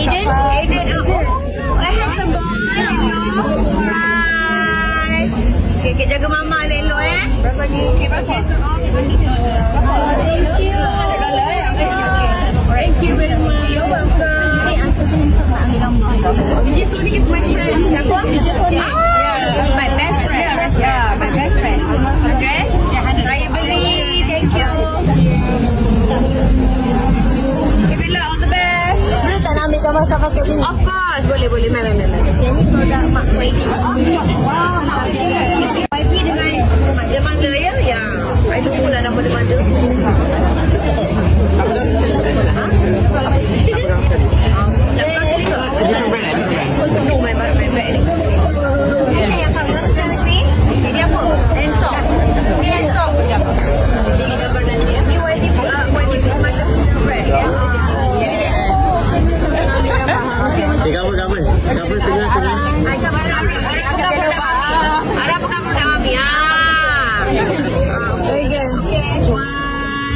Aiden, Aiden, uh, oh, oh, I have some balls. Okay, jaga mama lelo eh. Berapa ni? Okay, okay. Thank you. Of course, boleh boleh. Mana mana. Wow.